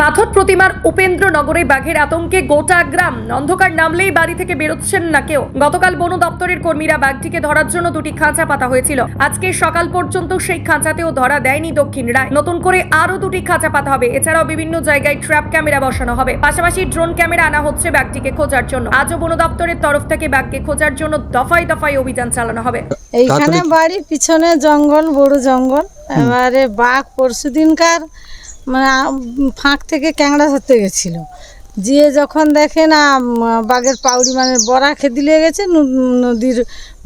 পাথর প্রতিমার উপেন্দ্রনগরে বাঘের আতঙ্কে গোটা গ্রাম। অন্ধকার নামলেই বাড়ি থেকে বেরোচ্ছেন না কেউ। গতকাল বন দপ্তরের কর্মীরা বাঘটিকে ধরার জন্য দুটি খাঁচা পাতা হয়েছিল। আজকে সকাল পর্যন্ত সেই খাঁচাতেও ধরা দেয়নি দক্ষিণ রায়। নতুন করে আরও দুটি খাঁচা পাতা হবে। এছাড়াও বিভিন্ন জায়গায় ট্র্যাপ ক্যামেরা বসানো হবে। পাশাপাশি ড্রোন ক্যামেরা আনা হচ্ছে বাঘটিকে খোঁজার জন্য। আজও বন দপ্তরের তরফ থেকে বাঘকে খোঁজার জন্য দফায় দফায় অভিযান চালানো হবে। এইখানে বাড়ির পিছনে জঙ্গল বড় জঙ্গল। এবারে বাঘ পরশু দিনকার মানে ফাঁক থেকে ক্যাংড়া ধরতে গেছিল। গিয়ে যখন দেখে না বাঘের পাউড়ি মানে বড়া লেগে গেছে নদীর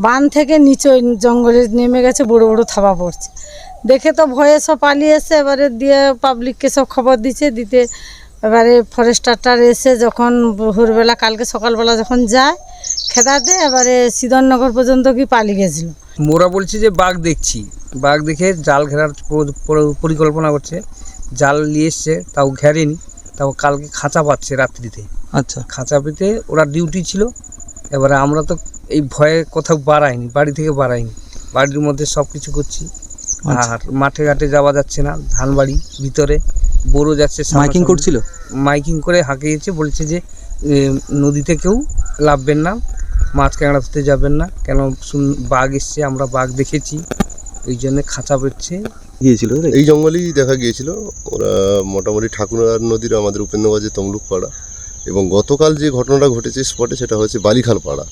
বান থেকে নিচে জঙ্গলে নেমে গেছে, বড় বড় থাবা পড়ছে। দেখে তো ভয়ে সব পালিয়ে এসে এবারে দিয়ে পাবলিককে সব খবর দিচ্ছে, দিতে এবারে ফরেস্টারটার এসে যখন ভোরবেলা, কালকে সকালবেলা যখন যায়, খেদাতে এবারে সিদননগর পর্যন্ত কি পালিয়ে গেছিল। মোরা বলছি যে বাঘ দেখছি। বাঘ দেখে জাল ঘেরার পরিকল্পনা করছে। জাল নিয়ে এসছে তাও ঘেরেনি তাও কালকে খাঁচা পাচ্ছে রাত্রিতে। আচ্ছা। খাঁচা পেতে ওরা ডিউটি ছিল এবারে আমরা তো এই ভয়ে কোথাও বাড়াইনি বাড়ি থেকে বাড়াইনি। বাড়ির মধ্যে সব কিছু করছি আচ্ছা। আর মাঠে ঘাটে যাওয়া যাচ্ছে না ধান বাড়ি ভিতরে বড়ো যাচ্ছে মাইকিং। করছিল? মাইকিং করে হাঁকিয়েছে বলছে যে নদীতে কেউ লাভবেন না মাছ ক্যাংড়া ধরতে যাবেন না কেন শুন- বাঘ এসছে আমরা বাঘ দেখেছি। এই জন্য খাঁচা পেটছে গিয়েছিল এই জঙ্গলেই দেখা গিয়েছিল। ওরা মোটামুটি ঠাকুরার নদীর আমাদের উপেন্দ্রবাজে তমলুক পাড়া এবং গতকাল যে ঘটনাটা ঘটেছে স্পটে সেটা হচ্ছে বালিখাল পাড়া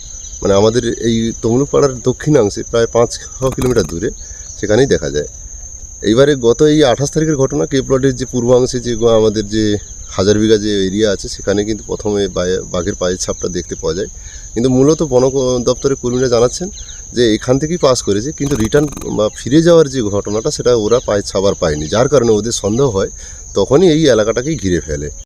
মানে আমাদের এই তমলুক পাড়ার দক্ষিণাংশে প্রায় পাঁচ ছ কিলোমিটার দূরে সেখানেই দেখা যায়। এইবারে গত এই আঠাশ তারিখের ঘটনা কে প্লটের যে পূর্বাংশে যে গ- আমাদের যে হাজার বিঘা যে এরিয়া আছে, সেখানে কিন্তু প্রথমে বাঘের পায়ের ছাপটা দেখতে পাওয়া যায়। কিন্তু মূলত বন দপ্তরের কর্মীরা জানাচ্ছেন যে এখান থেকেই পাস করেছে, কিন্তু রিটার্ন বা ফিরে যাওয়ার যে ঘটনাটা, সেটা ওরা পায়ের ছাপ পায়নি। যার কারণে ওদের সন্দেহ হয়, তখনই এই এলাকাটাকেই ঘিরে ফেলে।